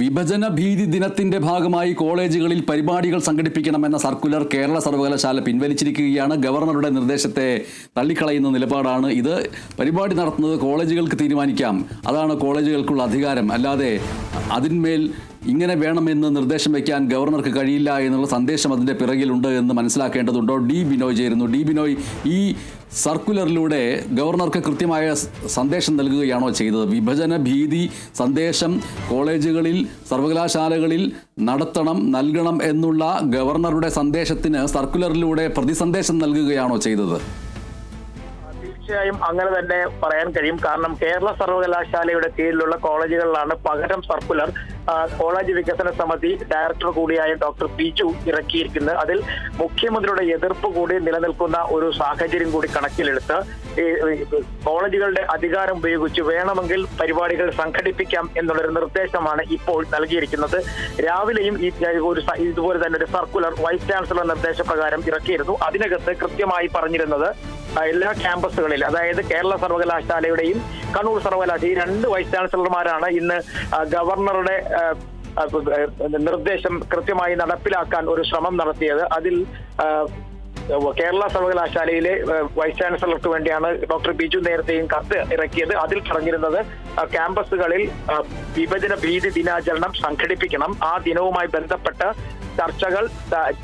വിഭജന ഭീതി ദിനത്തിന്റെ ഭാഗമായി കോളേജുകളിൽ പരിപാടികൾ സംഘടിപ്പിക്കണമെന്ന സർക്കുലർ കേരള സർവകലാശാല പിൻവലിച്ചിരിക്കുകയാണ്. ഗവർണറുടെ നിർദ്ദേശത്തെ തള്ളിക്കളയുന്ന നിലപാടാണ് ഇത്. പരിപാടി നടത്തുന്നത് കോളേജുകൾക്ക് തീരുമാനിക്കാം. അതാണ് കോളേജുകൾക്കുള്ള അധികാരം. അല്ലാതെ അതിന്മേൽ ഇങ്ങനെ വേണമെന്ന് നിർദ്ദേശം വയ്ക്കാൻ ഗവർണർക്ക് കഴിയില്ല എന്നുള്ള സന്ദേശം അതിന്റെ പിറകിലുണ്ട് എന്ന് മനസ്സിലാക്കേണ്ടതുണ്ടോ? ഡി ബിനോയ് ചേരുന്നു. ഡി ബിനോയ് ഈ സർക്കുലറിലൂടെ ഗവർണർക്ക് കൃത്യമായ സന്ദേശം നൽകുകയാണോ ചെയ്തത്? വിഭജന ഭീതി സന്ദേശം കോളേജുകളിൽ സർവകലാശാലകളിൽ നടത്തണം നൽകണം എന്നുള്ള ഗവർണറുടെ സന്ദേശത്തിന് സർക്കുലറിലൂടെ പ്രതിസന്ദേശം നൽകുകയാണോ ചെയ്തത്? തീർച്ചയായും അങ്ങനെ തന്നെ പറയാൻ കഴിയും. കാരണം കേരള സർവകലാശാലയുടെ കീഴിലുള്ള കോളേജുകളിലാണ് പകരം സർക്കുലർ. കോളേജ് വികസന സമിതി ഡയറക്ടർ കൂടിയായ ഡോക്ടർ ബിജു ഇറക്കിയിരിക്കുന്നത്. അതിൽ മുഖ്യമന്ത്രിയുടെ എതിർപ്പ് കൂടി നിലനിൽക്കുന്ന ഒരു സാഹചര്യം കൂടി കണക്കിലെടുത്ത് കോളേജുകളുടെ അധികാരം ഉപയോഗിച്ച് വേണമെങ്കിൽ പരിപാടികൾ സംഘടിപ്പിക്കാം എന്നുള്ളൊരു നിർദ്ദേശമാണ് ഇപ്പോൾ നൽകിയിരിക്കുന്നത്. രാവിലെയും ഈ ഒരു ഇതുപോലെ തന്നെ ഒരു സർക്കുലർ വൈസ് ചാൻസലർ നിർദ്ദേശപ്രകാരം ഇറക്കിയിരുന്നു. അതിനകത്ത് കൃത്യമായി പറഞ്ഞിരുന്നത് എല്ലാ ക്യാമ്പസുകളിൽ അതായത് കേരള സർവകലാശാലയുടെയും കണ്ണൂർ സർവകലാശാല ഈ രണ്ട് വൈസ് ചാൻസലർമാരാണ് ഇന്ന് ഗവർണറുടെ നിർദ്ദേശം കൃത്യമായി നടപ്പിലാക്കാൻ ഒരു ശ്രമം നടത്തിയത്. അതിൽ കേരള സർവകലാശാലയിലെ വൈസ് ചാൻസലർക്ക് വേണ്ടിയാണ് ഡോക്ടർ ബിജു നേരത്തെയും കത്ത് ഇറക്കിയത്. അതിൽ പറഞ്ഞിരുന്നത് ക്യാമ്പസുകളിൽ വിഭജന ഭീതി ദിനാചരണം സംഘടിപ്പിക്കണം. ആ ദിനവുമായി ബന്ധപ്പെട്ട് ചർച്ചകൾ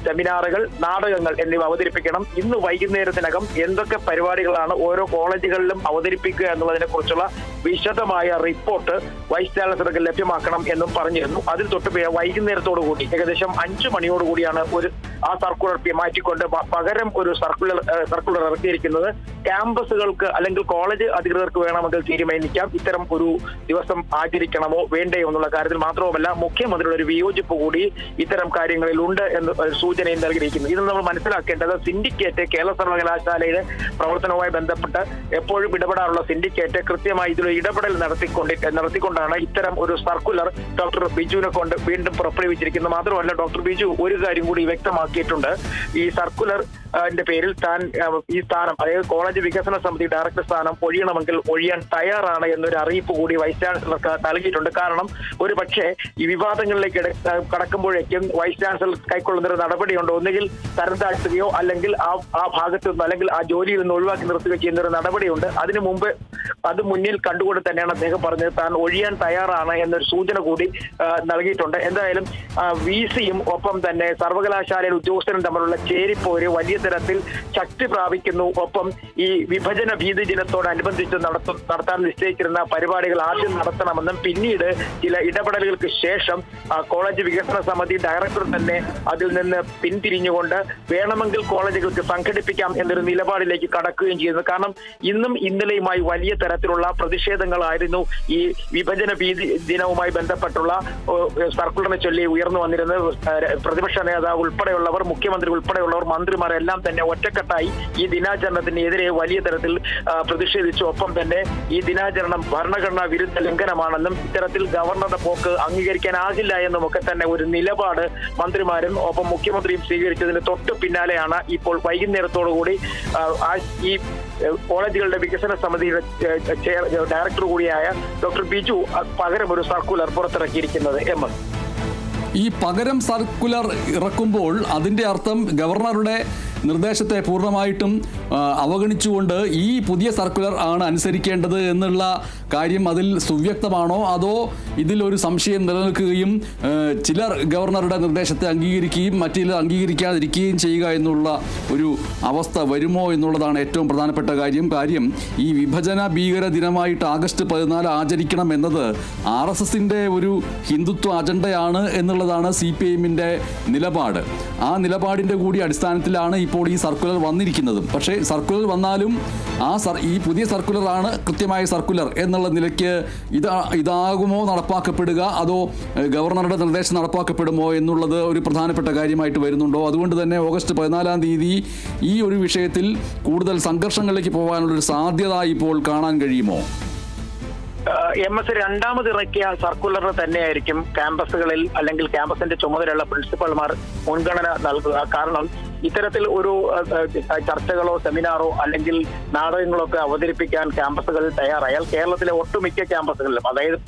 സെമിനാറുകൾ നാടകങ്ങൾ എന്നിവ അവതരിപ്പിക്കണം. ഇന്ന് വൈകുന്നേരത്തിനകം എന്തൊക്കെ പരിപാടികളാണ് ഓരോ കോളേജുകളിലും അവതരിപ്പിക്കുക എന്നുള്ളതിനെ കുറിച്ചുള്ള വിശദമായ റിപ്പോർട്ട് വൈസ് ചാൻസലർക്ക് ലഭ്യമാക്കണം എന്നും പറഞ്ഞിരുന്നു. അതിൽ തൊട്ട് വൈകുന്നേരത്തോടുകൂടി വൈകുന്നേരത്തോടു കൂടി ഏകദേശം അഞ്ചു മണിയോടുകൂടിയാണ് ഒരു ആ സർക്കുലർ മാറ്റിക്കൊണ്ട് പകരം ഒരു സർക്കുലർ സർക്കുലർ ഇറക്കിയിരിക്കുന്നത്. ക്യാമ്പസുകൾക്ക് അല്ലെങ്കിൽ കോളേജ് അധികൃതർക്ക് വേണമെങ്കിൽ തീരുമാനിക്കാം. ഇത്തരം ഒരു ദിവസം ആചരിക്കണമോ വേണ്ടയോ എന്നുള്ള കാര്യത്തിൽ മാത്രവുമല്ല മുഖ്യമന്ത്രിയുടെ ഒരു വിയോജിപ്പ് കൂടി ഇത്തരം കാര്യങ്ങളിൽ ഉണ്ട് എന്ന് സൂചനയും നൽകിയിരിക്കുന്നു. ഇത് നമ്മൾ മനസ്സിലാക്കേണ്ടത് സിൻഡിക്കേറ്റ് കേരള സർവകലാശാലയുടെ പ്രവർത്തനവുമായി ബന്ധപ്പെട്ട് എപ്പോഴും ഇടപെടാറുള്ള സിൻഡിക്കേറ്റ് കൃത്യമായി ഇതിൽ ഇടപെടൽ നടത്തിക്കൊണ്ട് നടത്തിക്കൊണ്ടാണ് ഇത്തരം ഒരു സർക്കുലർ ഡോക്ടർ ബിജുവിനെ കൊണ്ട് വീണ്ടും പുറപ്പെടുവിച്ചിരിക്കുന്നത്. മാത്രമല്ല ഡോക്ടർ ബിജു ഒരു കാര്യം കൂടി വ്യക്തമാക്കിയിട്ടുണ്ട്. ഈ സർക്കുലർ പേരിൽ താൻ ഈ സ്ഥാനം അതായത് കോളേജ് വികസന സമിതി ഡയറക്ടർ സ്ഥാനം ഒഴിയണമെങ്കിൽ ഒഴിയാൻ തയ്യാറാണ് എന്നൊരു അറിയിപ്പ് കൂടി വൈസ് ചാൻസലർക്ക് നൽകിയിട്ടുണ്ട്. കാരണം ഒരു പക്ഷേ ഈ വിവാദങ്ങളിലേക്ക് കടക്കുമ്പോഴേക്കും വൈസ് ചാൻസലർ കൈക്കൊള്ളുന്ന ഒരു നടപടിയുണ്ട്. ഒന്നുകിൽ തരം താഴ്ത്തുകയോ അല്ലെങ്കിൽ ആ ആ ഭാഗത്ത് നിന്ന് അല്ലെങ്കിൽ ആ ജോലിയിൽ നിന്ന് ഒഴിവാക്കി നിർത്തുകയോ ചെയ്യുന്ന ഒരു നടപടിയുണ്ട്. അതിനു മുമ്പ് അത് മുന്നിൽ കണ്ടുകൊണ്ട് തന്നെയാണ് അദ്ദേഹം പറഞ്ഞത്. താൻ ഒഴിയാൻ തയ്യാറാണ് എന്നൊരു സൂചന കൂടി നൽകിയിട്ടുണ്ട്. എന്തായാലും വി സിയും ഒപ്പം തന്നെ സർവകലാശാലയിൽ ഉദ്യോഗസ്ഥരും തമ്മിലുള്ള ചേരിപ്പോര് വലിയ തരത്തിൽ ശക്തി പ്രാപിക്കുന്നു. ഒപ്പം ഈ വിഭജന ഭീതി ദിനത്തോടനുബന്ധിച്ച് നടത്തും നടത്താൻ നിശ്ചയിച്ചിരുന്ന പരിപാടികൾ ആദ്യം നടത്തണമെന്നും പിന്നീട് ചില ഇടപെടലുകൾക്ക് ശേഷം കോളേജ് വികസന സമിതി ഡയറക്ടർ തന്നെ അതിൽ നിന്ന് പിന്തിരിഞ്ഞുകൊണ്ട് വേണമെങ്കിൽ കോളേജുകൾക്ക് സംഘടിപ്പിക്കാം എന്നൊരു നിലപാടിലേക്ക് കടക്കുകയും ചെയ്യുന്നു കാരണം ഇന്നും ഇന്നലെയുമായി വലിയ തരത്തിലുള്ള പ്രതിഷേധങ്ങളായിരുന്നു ഈ വിഭജന ഭീതി ദിനവുമായി ബന്ധപ്പെട്ടുള്ള സർക്കുലറിനെ ചൊല്ലി ഉയർന്നു വന്നിരുന്നത്. പ്രതിപക്ഷ നേതാവ് ഉൾപ്പെടെയുള്ളവർ മുഖ്യമന്ത്രി ഉൾപ്പെടെയുള്ളവർ മന്ത്രിമാർ എല്ലാം തന്നെ ഒറ്റക്കെട്ടായി ഈ ദിനാചരണത്തിനെതിരെ വലിയ തരത്തിൽ പ്രതിഷേധിച്ചു. ഒപ്പം തന്നെ ഈ ദിനാചരണം ഭരണഘടനാ വിരുദ്ധ ലംഘനമാണെന്നും ഇത്തരത്തിൽ ഗവർണറുടെ പോക്ക് അംഗീകരിക്കാനാകില്ല എന്നും ഒക്കെ തന്നെ ഒരു നിലപാട് മന്ത്രിമാരും ഒപ്പം മുഖ്യമന്ത്രിയും സ്വീകരിച്ചതിന് തൊട്ട് പിന്നാലെയാണ് ഇപ്പോൾ വൈകുന്നേരത്തോടുകൂടി ഈ കോളേജുകളുടെ വികസന സമിതിയുടെ ചെയർ ഡയറക്ടർ കൂടിയായ ഡോക്ടർ ബിജു പകരം ഒരു സർക്കുലർ പുറത്തിറക്കിയിരിക്കുന്നത് എം എസ് ഈ പകരം സർക്കുലർ ഇറക്കുമ്പോൾ അതിന്റെ അർത്ഥം ഗവർണറുടെ നിർദ്ദേശത്തെ പൂർണമായിട്ടും അവഗണിച്ചുകൊണ്ട് ഈ പുതിയ സർക്കുലർ ആണ് അനുസരിക്കേണ്ടത് എന്നുള്ള കാര്യം അതിൽ സുവ്യക്തമാണോ? അതോ ഇതിലൊരു സംശയം നിലനിൽക്കുകയും ചിലർ ഗവർണറുടെ നിർദ്ദേശത്തെ അംഗീകരിക്കുകയും മറ്റു ചിലർ അംഗീകരിക്കാതിരിക്കുകയും ചെയ്യുക എന്നുള്ള ഒരു അവസ്ഥ വരുമോ എന്നുള്ളതാണ് ഏറ്റവും പ്രധാനപ്പെട്ട കാര്യം. കാര്യം ഈ വിഭജന ഭീകര ദിനമായിട്ട് ആഗസ്റ്റ് പതിനാല് ആചരിക്കണം എന്നത് ആർ എസ് എസിന്റെ ഒരു ഹിന്ദുത്വ അജണ്ടയാണ് എന്നുള്ളതാണ് സി പി എമ്മിന്റെ നിലപാട്. ആ നിലപാടിന്റെ കൂടി അടിസ്ഥാനത്തിലാണ് ഇപ്പോൾ ഈ സർക്കുലർ വന്നിരിക്കുന്നതും. പക്ഷേ സർക്കുലർ വന്നാലും ആ സർ ഈ പുതിയ സർക്കുലറാണ് കൃത്യമായ സർക്കുലർ എന്നുള്ള നിലയ്ക്ക് ഇതാ ഇതാകുമോ നടപ്പാക്കപ്പെടുക? അതോ ഗവർണറുടെ നിർദ്ദേശം നടപ്പാക്കപ്പെടുമോ എന്നുള്ളത് ഒരു പ്രധാനപ്പെട്ട കാര്യമായിട്ട് വരുന്നുണ്ടോ? അതുകൊണ്ട് തന്നെ ഓഗസ്റ്റ് പതിനാലാം തീയതി ഈ ഒരു വിഷയത്തിൽ കൂടുതൽ സംഘർഷങ്ങളിലേക്ക് പോകാനുള്ളൊരു സാധ്യത ഇപ്പോൾ കാണാൻ കഴിയുമോ? എം എസ് രണ്ടാമത് ഇറക്കിയ സർക്കുലർ തന്നെയായിരിക്കും ക്യാമ്പസുകളിൽ അല്ലെങ്കിൽ ക്യാമ്പസിന്റെ ചുമതലയുള്ള പ്രിൻസിപ്പൽമാർ മുൻഗണന നൽകുക. കാരണം ഇത്തരത്തിൽ ഒരു ചർച്ചകളോ സെമിനാറോ അല്ലെങ്കിൽ നാടകങ്ങളോ ഒക്കെ അവതരിപ്പിക്കാൻ ക്യാമ്പസുകൾ തയ്യാറായാൽ കേരളത്തിലെ ഒട്ടുമിക്ക ക്യാമ്പസുകളിലും അതായത്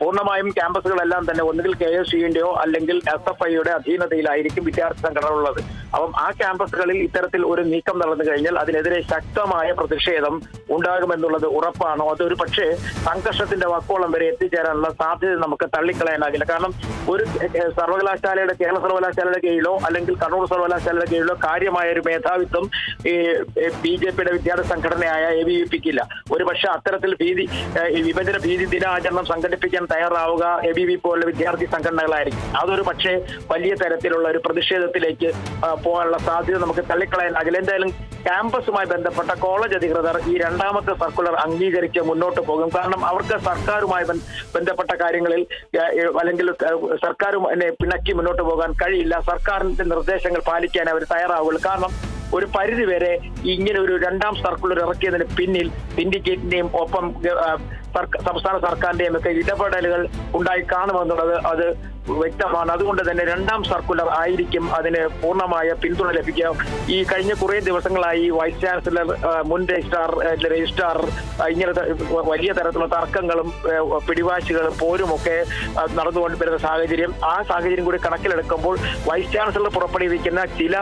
പൂർണമായും ക്യാമ്പസുകളെല്ലാം തന്നെ ഒന്നുകിൽ കെ എസ് യുവിന്റെയോ അല്ലെങ്കിൽ എസ് എഫ് ഐയുടെ അധീനതയിലായിരിക്കും വിദ്യാർത്ഥി സംഘടനകളുള്ളത് അപ്പം ആ ക്യാമ്പസുകളിൽ ഇത്തരത്തിൽ ഒരു നീക്കം നടന്നു കഴിഞ്ഞാൽ അതിനെതിരെ ശക്തമായ പ്രതിഷേധം ഉണ്ടാകുമെന്നുള്ളത് ഉറപ്പാണോ? അതൊരു പക്ഷേ സംഘർഷത്തിന്റെ വക്കോളം വരെ എത്തിച്ചേരാനുള്ള സാധ്യത നമുക്ക് തള്ളിക്കളയാനാകില്ല. കാരണം ഒരു സർവകലാശാലയുടെ കേരള സർവകലാശാലയുടെ കീഴിലോ അല്ലെങ്കിൽ കണ്ണൂർ സർവകലാശാലയുടെ കീഴിലോ കാര്യമായ ഒരു മേധാവിത്വം ഈ ബി ജെ പിയുടെ വിദ്യാർത്ഥി സംഘടനയായ എ വി പിക്കില്ല. ഒരു പക്ഷെ അത്തരത്തിൽ ഭീതി വിഭജന ഭീതി ദിനാചരണം സംഘടിപ്പിക്കാൻ തയ്യാറാവുക എ ബി വി പോലുള്ള വിദ്യാർത്ഥി സംഘടനകളായിരിക്കും. അതൊരു പക്ഷേ വലിയ തരത്തിലുള്ള ഒരു പ്രതിഷേധത്തിലേക്ക് പോകാനുള്ള സാധ്യത നമുക്ക് തള്ളിക്കളയാനാകില്ല. എന്തായാലും ക്യാമ്പസുമായി ബന്ധപ്പെട്ട കോളേജ് അധികൃതർ ഈ രണ്ടാമത്തെ സർക്കുലർ അംഗീകരിച്ച് മുന്നോട്ട് പോകും. കാരണം അവർക്ക് സർക്കാരുമായി ബന്ധപ്പെട്ട കാര്യങ്ങളിൽ അല്ലെങ്കിൽ സർക്കാരും പിണക്കി മുന്നോട്ട് പോകാൻ കഴിയില്ല. സർക്കാരിന്റെ നിർദ്ദേശങ്ങൾ പാലിക്കാൻ അവർ തയ്യാറാവുള്ളൂ കാരണം ഒരു പരിധി വരെ ഇങ്ങനെ ഒരു രണ്ടാം സർക്കുലർ ഇറക്കിയതിന് പിന്നിൽ സിൻഡിക്കേറ്റിന്റെയും ഒപ്പം സംസ്ഥാന സർക്കാരിന്റെയും ഒക്കെ ഇടപെടലുകൾ ഉണ്ടായി കാണുമെന്നുള്ളത് അത് വ്യക്തമാണ്. അതുകൊണ്ട് തന്നെ രണ്ടാം സർക്കുലർ ആയിരിക്കും അതിന് പൂർണമായ പിന്തുണ ലഭിക്കുക. ഈ കഴിഞ്ഞ കുറെ ദിവസങ്ങളായി വൈസ് ചാൻസലർ മുൻ രജിസ്ട്രാർ രജിസ്ട്രാർ ഇങ്ങനത്തെ വലിയ തരത്തിലുള്ള തർക്കങ്ങളും പിടിവാശികളും പോരും ഒക്കെ ആ, നടന്നുകൊണ്ട് വരുന്ന സാഹചര്യം ആ സാഹചര്യം കൂടി കണക്കിലെടുക്കുമ്പോൾ വൈസ് ചാൻസലർ പുറപ്പെടുവിക്കുന്ന ചില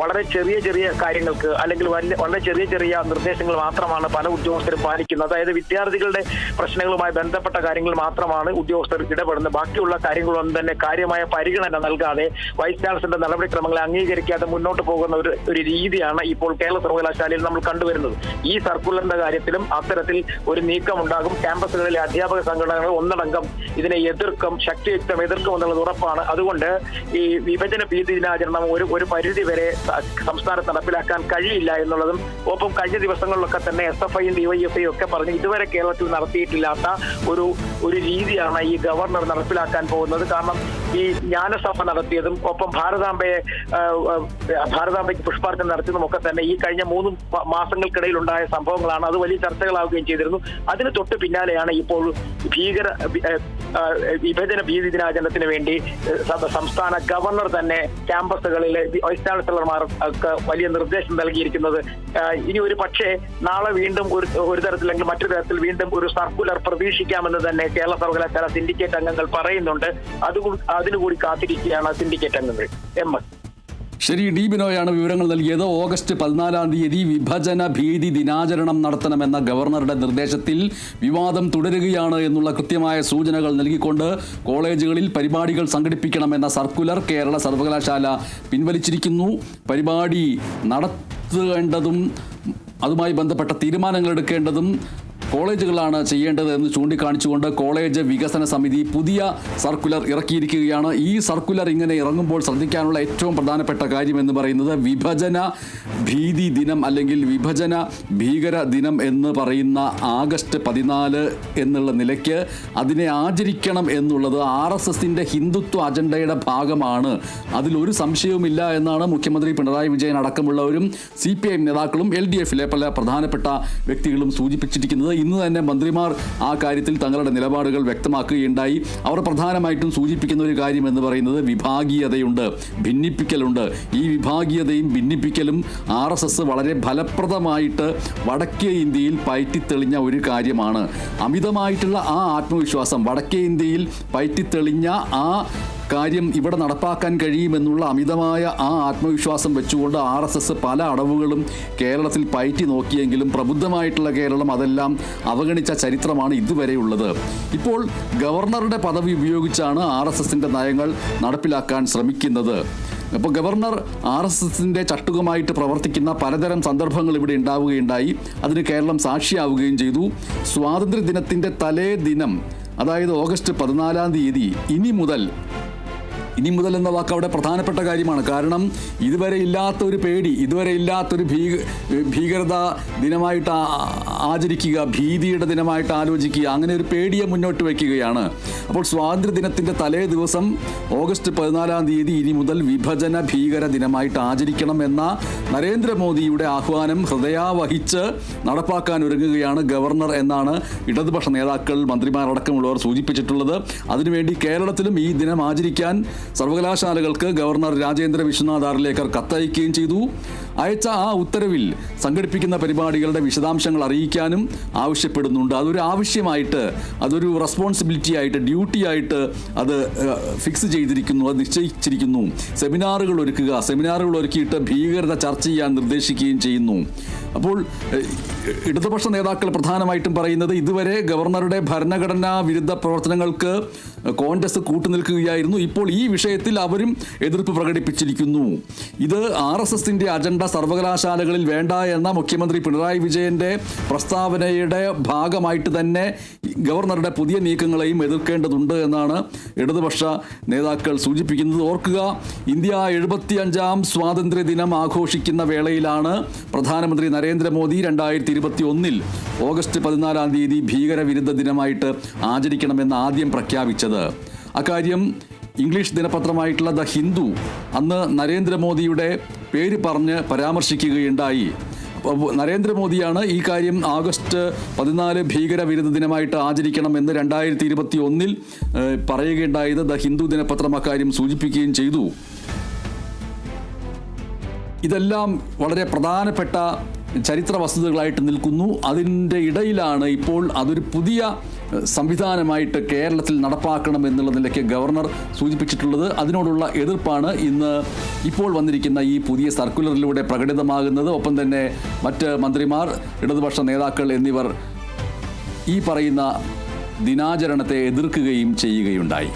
വളരെ ചെറിയ ചെറിയ കാര്യങ്ങൾക്ക് അല്ലെങ്കിൽ വളരെ ചെറിയ ചെറിയ നിർദ്ദേശങ്ങൾ മാത്രമാണ് പല ഉദ്യോഗസ്ഥരും പാലിക്കുന്നത്. അതായത് വിദ്യാർത്ഥികളുടെ പ്രശ്നങ്ങളുമായി ബന്ധപ്പെട്ട കാര്യങ്ങൾ മാത്രമാണ് ഉദ്യോഗസ്ഥർ ഇടപെടുന്നത്. ബാക്കിയുള്ള കാര്യങ്ങളൊന്നും തന്നെ കാര്യമായ പരിഗണന നൽകാതെ വൈസ് ചാൻസലറുടെ നടപടിക്രമങ്ങളെ അംഗീകരിക്കാതെ മുന്നോട്ട് പോകുന്ന ഒരു ഒരു രീതിയാണ് ഇപ്പോൾ കേരള സർവകലാശാലയിൽ നമ്മൾ കണ്ടുവരുന്നത്. ഈ സർക്കുലറിന്റെ കാര്യത്തിലും അത്തരത്തിൽ ഒരു നീക്കം ഉണ്ടാകും ക്യാമ്പസുകളിലെ അധ്യാപക സംഘടനകൾ ഒന്നടങ്കം ഇതിനെ എതിർക്കും ശക്തിയുക്തം എതിർക്കും എന്നുള്ളത് ഉറപ്പാണ്. അതുകൊണ്ട് ഈ വിഭജന ഭീതി ദിനാചരണം ഒരു ഒരു പരിധി വരെ സംസ്ഥാനത്ത് നടപ്പിലാക്കാൻ കഴിയില്ല എന്നുള്ളതും ഒപ്പം കഴിഞ്ഞ ദിവസങ്ങളിലൊക്കെ തന്നെ എസ് എഫ് ഐയും ഡിവൈഎഫ്ഐയും ഒക്കെ പറഞ്ഞ് ഇതുവരെ കേരളത്തിൽ നടത്തിയിട്ടില്ലാത്ത ഒരു ഒരു രീതിയാണ് ഈ ഗവർണർ നടപ്പിലാക്കാൻ പോകുന്നത്. കാരണം ഈ ജ്ഞാനസഭ നടത്തിയതും ഒപ്പം ഭാരതാംബയെ ഭാരതാംബയ്ക്ക് പുഷ്പാർച്ചന നടത്തിയതും ഒക്കെ തന്നെ ഈ കഴിഞ്ഞ മൂന്ന് മാസങ്ങൾക്കിടയിൽ ഉണ്ടായ സംഭവങ്ങളാണ്. അത് വലിയ ചർച്ചകളാവുകയും ചെയ്തിരുന്നു. അതിന് തൊട്ട് പിന്നാലെയാണ് ഇപ്പോൾ ഭീകര വിഭജന ഭീതി ദിനാചരണത്തിന് വേണ്ടി സംസ്ഥാന ഗവർണർ തന്നെ ക്യാമ്പസുകളിലെ വൈസ് ചാൻസലർമാർക്ക് വലിയ നിർദ്ദേശം നൽകിയിരിക്കുന്നത്. ഇനി ഒരു പക്ഷേ നാളെ വീണ്ടും ഒരു ഒരു തരത്തിലെങ്കിൽ മറ്റു തരത്തിൽ വീണ്ടും ഒരു സർക്കുലർ പ്രതീക്ഷിക്കാമെന്ന് തന്നെ കേരള സർവകലാശാല സിൻഡിക്കേറ്റ് അംഗങ്ങൾ പറയുന്നുണ്ട്. അതുകൂ- അതിനുകൂടി കാത്തിരിക്കുകയാണ് സിൻഡിക്കേറ്റ് അംഗങ്ങൾ. M S. ശരി ഡി ബിനോയാണ് വിവരങ്ങൾ നൽകിയത്. ഓഗസ്റ്റ് പതിനാലാം തീയതി വിഭജന ഭീതി ദിനാചരണം നടത്തണമെന്ന ഗവർണറുടെ നിർദ്ദേശത്തിൽ വിവാദം തുടരുകയാണ് എന്നുള്ള കൃത്യമായ സൂചനകൾ നൽകിക്കൊണ്ട് കോളേജുകളിൽ പരിപാടികൾ സംഘടിപ്പിക്കണമെന്ന സർക്കുലർ കേരള സർവകലാശാല പിൻവലിച്ചിരിക്കുന്നു. പരിപാടി നടത്തേണ്ടതും അതുമായി ബന്ധപ്പെട്ട തീരുമാനങ്ങൾ എടുക്കേണ്ടതും കോളേജുകളാണ് ചെയ്യേണ്ടത് എന്ന് ചൂണ്ടിക്കാണിച്ചുകൊണ്ട് കോളേജ് വികസന സമിതി പുതിയ സർക്കുലർ ഇറക്കിയിരിക്കുകയാണ്. ഈ സർക്കുലർ ഇങ്ങനെ ഇറങ്ങുമ്പോൾ ശ്രദ്ധിക്കാനുള്ള ഏറ്റവും പ്രധാനപ്പെട്ട കാര്യം എന്ന് പറയുന്നത് വിഭജന ഭീതി ദിനം അല്ലെങ്കിൽ വിഭജന ഭീകര ദിനം എന്ന് പറയുന്ന ആഗസ്റ്റ് പതിനാല് എന്നുള്ള നിലയ്ക്ക് അതിനെ ആചരിക്കണം എന്നുള്ളത് ആർ എസ് എസിന്റെ ഹിന്ദുത്വ അജണ്ടയുടെ ഭാഗമാണ്. അതിലൊരു സംശയവുമില്ല എന്നാണ് മുഖ്യമന്ത്രി പിണറായി വിജയൻ അടക്കമുള്ളവരും സി പി ഐ നേതാക്കളും എൽ ഡി എഫിലെ പല പ്രധാനപ്പെട്ട വ്യക്തികളും സൂചിപ്പിച്ചിരിക്കുന്നത്. ഇന്ന് തന്നെ മന്ത്രിമാർ ആ കാര്യത്തിൽ തങ്ങളുടെ നിലപാടുകൾ വ്യക്തമാക്കുകയുണ്ടായി. അവർ പ്രധാനമായിട്ടും സൂചിപ്പിക്കുന്ന ഒരു കാര്യം എന്ന് പറയുന്നത് വിഭാഗീയതയുണ്ട് ഭിന്നിപ്പിക്കലുണ്ട്. ഈ വിഭാഗീയതയും ഭിന്നിപ്പിക്കലും ആർ എസ് എസ് വളരെ ഫലപ്രദമായിട്ട് വടക്കേ ഇന്ത്യയിൽ പയറ്റിത്തെളിഞ്ഞ ഒരു കാര്യമാണ്. അമിതമായിട്ടുള്ള ആ ആത്മവിശ്വാസം വടക്കേ ഇന്ത്യയിൽ പയറ്റിത്തെളിഞ്ഞ ആ കാര്യം ഇവിടെ നടപ്പാക്കാൻ കഴിയുമെന്നുള്ള അമിതമായ ആ ആത്മവിശ്വാസം വെച്ചുകൊണ്ട് ആർ എസ് എസ് പല അടവുകളും കേരളത്തിൽ പയറ്റി നോക്കിയെങ്കിലും പ്രബുദ്ധമായിട്ടുള്ള കേരളം അതെല്ലാം അവഗണിച്ച ചരിത്രമാണ് ഇതുവരെയുള്ളത്. ഇപ്പോൾ ഗവർണറുടെ പദവി ഉപയോഗിച്ചാണ് ആർ എസ് എസിന്റെ നയങ്ങൾ നടപ്പിലാക്കാൻ ശ്രമിക്കുന്നത്. അപ്പോൾ ഗവർണർ ആർ എസ് എസിന്റെ ചട്ടുകമായിട്ട് പ്രവർത്തിക്കുന്ന പലതരം സന്ദർഭങ്ങൾ ഇവിടെ ഉണ്ടാവുകയുണ്ടായി. അതിന് കേരളം സാക്ഷിയാവുകയും ചെയ്തു. സ്വാതന്ത്ര്യദിനത്തിന്റെ തലേ ദിനം അതായത് ഓഗസ്റ്റ് പതിനാലാം തീയതി ഇനി മുതൽ ഇനി മുതൽ എന്ന വാക്ക് അവിടെ പ്രധാനപ്പെട്ട കാര്യമാണ്. കാരണം ഇതുവരെ ഇല്ലാത്ത ഒരു പേടി ഇതുവരെ ഇല്ലാത്തൊരു ഭീക ഭീകരത ദിനമായിട്ട് ആചരിക്കുക ഭീതിയുടെ ദിനമായിട്ട് ആലോചിക്കുക അങ്ങനെ ഒരു പേടിയെ മുന്നോട്ട് വയ്ക്കുകയാണ്. അപ്പോൾ സ്വാതന്ത്ര്യ ദിനത്തിന്റെ തലേ ദിവസം ഓഗസ്റ്റ് പതിനാലാം തീയതി ഇനി മുതൽ വിഭജന ഭീകര ദിനമായിട്ട് ആചരിക്കണം എന്ന നരേന്ദ്രമോദിയുടെ ആഹ്വാനം ഹൃദയാവഹിച്ച് നടപ്പാക്കാൻ ഒരുങ്ങുകയാണ് ഗവർണർ എന്നാണ് ഇടതുപക്ഷ നേതാക്കൾ മന്ത്രിമാരടക്കമുള്ളവർ സൂചിപ്പിച്ചിട്ടുള്ളത്. അതിനുവേണ്ടി കേരളത്തിലും ഈ ദിനം ആചരിക്കാൻ സർവകലാശാലകൾക്ക് ഗവർണർ രാജേന്ദ്ര വിശ്വനാഥ് ആർലേക്കർ കത്തയക്കുകയും ചെയ്തു. അയച്ച ആ ഉത്തരവിൽ സംഘടിപ്പിക്കുന്ന പരിപാടികളുടെ വിശദാംശങ്ങൾ അറിയിക്കാനും ആവശ്യപ്പെടുന്നുണ്ട്. അതൊരു ആവശ്യമായിട്ട് അതൊരു റെസ്പോൺസിബിലിറ്റി ആയിട്ട് ഡ്യൂട്ടി ആയിട്ട് അത് ഫിക്സ് ചെയ്തിരിക്കുന്നു അത് നിശ്ചയിച്ചിരിക്കുന്നു. സെമിനാറുകൾ ഒരുക്കുക സെമിനാറുകൾ ഒരുക്കിയിട്ട് ഭീകരത ചർച്ച ചെയ്യാൻ നിർദ്ദേശിക്കുകയും ചെയ്യുന്നു. അപ്പോൾ ഇടതുപക്ഷ നേതാക്കൾ പ്രധാനമായിട്ടും പറയുന്നത് ഇതുവരെ ഗവർണറുടെ ഭരണഘടനാ വിരുദ്ധ പ്രവർത്തനങ്ങൾക്ക് കോൺഗ്രസ് കൂട്ടുനിൽക്കുകയായിരുന്നു. ഇപ്പോൾ ഈ വിഷയത്തിൽ അവരും എതിർപ്പ് പ്രകടിപ്പിച്ചിരിക്കുന്നു. ഇത് ആർ എസ് എസിന്റെ അജണ്ട സർവകലാശാലകളിൽ വേണ്ട എന്ന മുഖ്യമന്ത്രി പിണറായി വിജയന്റെ പ്രസ്താവനയുടെ ഭാഗമായിട്ട് തന്നെ ഗവർണറുടെ പുതിയ നീക്കങ്ങളെയും എതിർക്കേണ്ടതുണ്ട് എന്നാണ് ഇടതുപക്ഷ നേതാക്കൾ സൂചിപ്പിക്കുന്നത്. ഓർക്കുക ഇന്ത്യ എഴുപത്തിയഞ്ചാം സ്വാതന്ത്ര്യ ദിനം ആഘോഷിക്കുന്ന വേളയിലാണ് പ്രധാനമന്ത്രി നരേന്ദ്രമോദി രണ്ടായിരത്തി ഇരുപത്തി ഒന്നിൽ ഓഗസ്റ്റ് പതിനാലാം തീയതി ഭീകരവിരുദ്ധ ദിനമായിട്ട് ആചരിക്കണമെന്ന് ആദ്യം പ്രഖ്യാപിച്ചത്. അക്കാര്യം ഇംഗ്ലീഷ് ദിനപത്രമായിട്ടുള്ള ദ ഹിന്ദു അന്ന് നരേന്ദ്രമോദിയുടെ പേര് പറഞ്ഞ് പരാമർശിക്കുകയുണ്ടായി. നരേന്ദ്രമോദിയാണ് ഈ കാര്യം ആഗസ്റ്റ് പതിനാല് ഭീകരവിരുദ്ധ ദിനമായിട്ട് ആചരിക്കണം എന്ന് രണ്ടായിരത്തി ഇരുപത്തി ഒന്നിൽ പറയുകയുണ്ടായത് ദ ഹിന്ദു ദിനപത്രം അക്കാര്യം സൂചിപ്പിക്കുകയും ചെയ്തു. ഇതെല്ലാം വളരെ പ്രധാനപ്പെട്ട ചരിത്ര വസ്തുതകളായിട്ട് നിൽക്കുന്നു. അതിന്റെ ഇടയിലാണ് ഇപ്പോൾ അതൊരു പുതിയ സംവിധാനമായിട്ട് കേരളത്തിൽ നടപ്പാക്കണം എന്നുള്ള നിലയ്ക്ക് ഗവർണർ സൂചിപ്പിച്ചിട്ടുള്ളത്. അതിനോടുള്ള എതിർപ്പാണ് ഇന്ന് ഇപ്പോൾ വന്നിരിക്കുന്ന ഈ പുതിയ സർക്കുലറിലൂടെ പ്രകടിതമാകുന്നത്. ഒപ്പം തന്നെ മറ്റ് മന്ത്രിമാർ ഇടതുപക്ഷ നേതാക്കൾ എന്നിവർ ഈ പറയുന്ന ദിനാചരണത്തെ എതിർക്കുകയും ചെയ്യുകയുണ്ടായി.